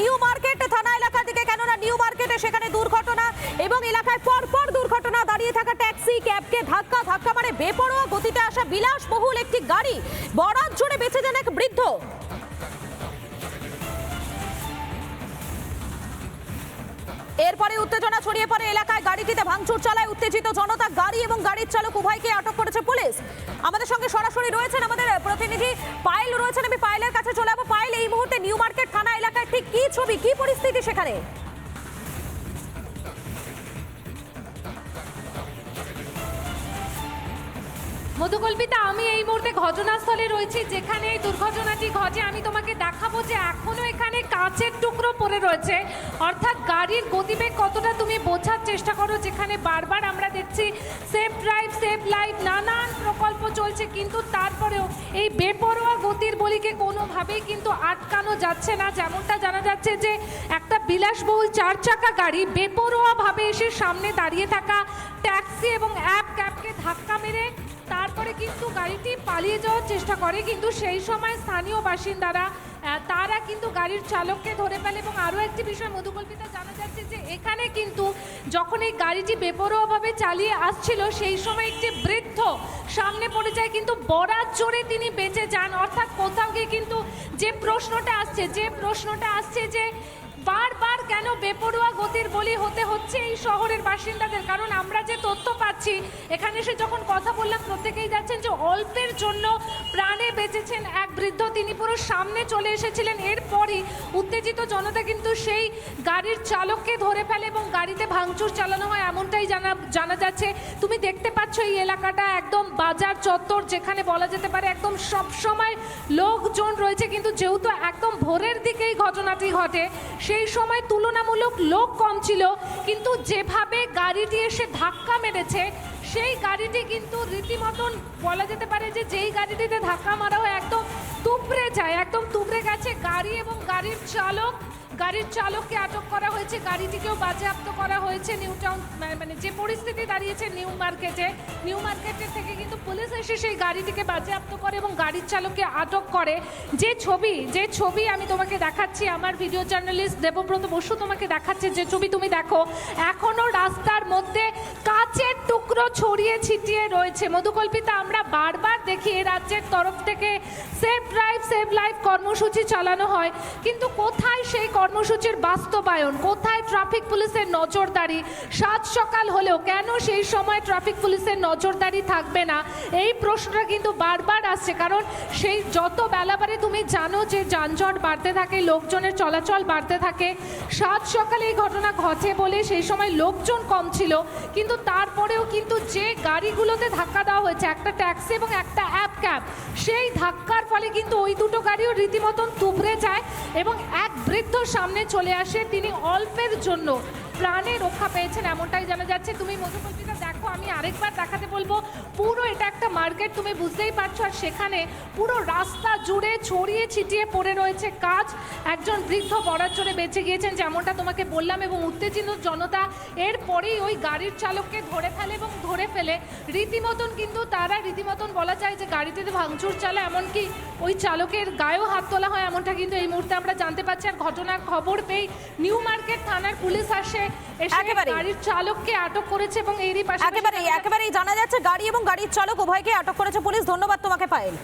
New market, থানা এলাকার দিকে। কেননা নিউ মার্কেটে সেখানে দুর্ঘটনা এবং এলাকায় পরপর দুর্ঘটনা। দাঁড়িয়ে থাকা ট্যাক্সি, ক্যাবকে ধাক্কা ধাক্কা মানে বেপরোয়া গতিতে আসা বিলাসবহুল একটি গাড়ি। বরাত জুড়ে বেঁচে যান এক বৃদ্ধ। এরপরে উত্তেজনা ছড়িয়ে পড়ে এলাকায়। গাড়িটিতে ভাঙচুর চালায় উত্তেজিত জনতা। গাড়ি এবং গাড়ির চালক উভয়কে আটক করেছে পুলিশ। আমাদের সঙ্গে সরাসরি রয়েছেন আমাদের প্রতিনিধি পায়েল রয়েছেন। আমি পায়েলের ছবি, কি পরিস্থিতি সেখানে? মধুকল্পিতা, আমি এই মুহূর্তে ঘটনাস্থলে রয়েছি, যেখানে এই দুর্ঘটনাটি ঘটে। আমি তোমাকে দেখাবো যে এখনও এখানে কাঁচের টুকরো পড়ে রয়েছে। অর্থাৎ গাড়ির গতিবেগ কতটা তুমি বোঝার চেষ্টা করো, যেখানে বারবার আমরা দেখছি সেফ ড্রাইভ, সেফ লাইফ, নানান প্রকল্প চলছে, কিন্তু তারপরেও এই বেপরোয়া বলিকে কোনোভাবেই কিন্তু আটকানো যাচ্ছে না। যেমনটা জানা যাচ্ছে যে একটা বিলাসবহুল চার চাকা গাড়ি বেপরোয়াভাবে এসে সামনে দাঁড়িয়ে থাকা ট্যাক্সি এবং অ্যাপ ক্যাবকে ধাক্কা মেরে তারপরে কিন্তু গাড়িটি পালিয়ে যাওয়ার চেষ্টা করে। কিন্তু সেই সময় স্থানীয় বাসিন্দারা তারা কিন্তু গাড়ির চালককে ধরে ফেলে এবং আরও একটি বিষয় মধুকল্পিতা জানা যাচ্ছে যে এখানে কিন্তু যখন এই গাড়িটি বেপরোয়াভাবে চালিয়ে আসছিল, সেই সময় একটি বৃদ্ধ সামনে পড়ে যায় কিন্তু বরাত জোরে তিনি বেঁচে যান। অর্থাৎ কোথাও গিয়ে কিন্তু যে প্রশ্নটা আসছে, যে প্রশ্নটা আসছে যে বারবার কেন বেপরোয়া গতির বলি হতে হচ্ছে এই শহরের বাসিন্দাদের? কারণ আমরা যে তথ্য পাচ্ছি, এখানে এসে যখন কথা বললাম, প্রত্যেকেই যাচ্ছেন যে অল্পের জন্য প্রাণে বেঁচেছেন এক বৃদ্ধ। তিনি পুরো সামনে চলে এসেছিলেন। এরপরই উত্তেজিত জনতা কিন্তু সেই গাড়ির চালককে ধরে ফেলে এবং গাড়িতে ভাঙচুর চালানো হয় এমনটাই জানা জানা যাচ্ছে। তুমি দেখতে পাচ্ছ এই এলাকাটা একদম বাজার চত্বর, যেখানে বলা যেতে পারে একদম সব সময় লোকজন রয়েছে। কিন্তু যেহেতু একদম ভোরের দিকেই ঘটনাটি ঘটে, সেই সময় তুলনামূলক লোক কম ছিল। কিন্তু যেভাবে গাড়িটি এসে ধাক্কা মেরেছে সেই গাড়িটি কিন্তু রীতিমতন বলা যেতে পারে যে যেই গাড়িটিতে ধাক্কা মারা হয় একদম তুবড়ে যায়, একদম তুবড়ে গেছে। গাড়ি এবং গাড়ির চালক, গাড়ির চালককে আটক করা হয়েছে। গাড়িটিকেও বাজেয়াপ্ত করা হয়েছে নিউ টাউন মানে যে পরিস্থিতি দাঁড়িয়েছে নিউ মার্কেটে। নিউ মার্কেটের থেকে কিন্তু এসে সেই গাড়িটিকে বাজেয়াপ্ত করে এবং গাড়ির চালককে আটক করে। যে ছবি যে ছবি আমি তোমাকে দেখাচ্ছি, আমার ভিডিও জার্নালিস্ট দেবব্রত বসু তোমাকে দেখাচ্ছে, যে ছবি তুমি দেখো, এখনও রাস্তার মধ্যে কাচের টুকরো ছড়িয়ে ছিটিয়ে রয়েছে। মধুকল্পিতা, আমরা বারবার দেখি এ রাজ্যের তরফ থেকে সেফ ড্রাইভ সেভ লাইফ কর্মসূচি চালানো হয়। কিন্তু কোথায় সেই কর্মসূচির বাস্তবায়ন? কোথায় ট্রাফিক পুলিশের নজরদারি? সাত সকাল হলেও কেন সেই সময় ট্রাফিক পুলিশের নজরদারি থাকবে না? এই প্রশ্নটা কিন্তু বারবার আসছে, কারণ সেই যত বেলা বাড়ে তুমি জানো যে যানজট বাড়তে থাকে, লোকজনের চলাচল বাড়তে থাকে, সাত সকালে এই ঘটনা ঘটে বলে সেই সময় লোকজন কম ছিল, কিন্তু তারপরেও কিন্তু যে গাড়িগুলোতে ধাক্কা দেওয়া হয়েছে, একটা ট্যাক্সি এবং একটা অ্যাপ ক্যাব, সেই ধাক্কার ফলে কিন্তু ওই দুটো গাড়িও রীতিমতন তুবড়ে যায় এবং এক বৃদ্ধ সামনে চলে আসে, তিনি অল্পের জন্য প্রাণে রক্ষা পেয়েছেন, এমনটাই জানা যাচ্ছে। তুমি মধুকল্পিতা দেখো আমি আরেকবার দেখাতে বলব পুরো এটা একটা মার্কেট তুমি বুঝতেই পারছ আর সেখানে পুরো রাস্তা জুড়ে ছড়িয়ে ছিটিয়ে পড়ে রয়েছে কাজ। একজন বৃদ্ধ বরাত চড়ে বেঁচে গিয়েছেন যেমনটা তোমাকে বললাম এবং উত্তেজিত জনতা এরপরেই ওই গাড়ির চালককে ধরে ফেলে এবং ধরে ফেলে। রীতিমতন কিন্তু তারা রীতিমতন বলা যায় যে গাড়িটিতে ভাঙচুর চালা এমনকি ওই চালকের গায়েও হাত তোলা হয় এমনটা কিন্তু এই মুহূর্তে আমরা জানতে পারছি। আর ঘটনার খবর পেয়ে নিউ মার্কেট থানার পুলিশ আসে এসে গাড়ির চালককে আটক করেছে এবং এরই পাশে একেবারেই একেবারেই জানা যাচ্ছে গাড়ি এবং গাড়ির চালক উভয়কে আটক করেছে পুলিশ। ধন্যবাদ তোমাকে, পায়েল।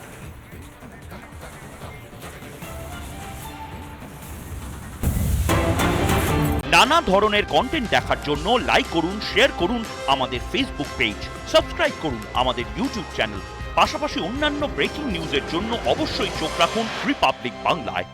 নানা ধরনের কন্টেন্ট দেখার জন্য লাইক করুন শেয়ার করুন আমাদের ফেসবুক পেজ সাবস্ক্রাইব করুন আমাদের ইউটিউব চ্যানেল পাশাপাশি অন্যান্য ব্রেকিং নিউজের জন্য অবশ্যই চোখ রাখুন রিপাবলিক বাংলায়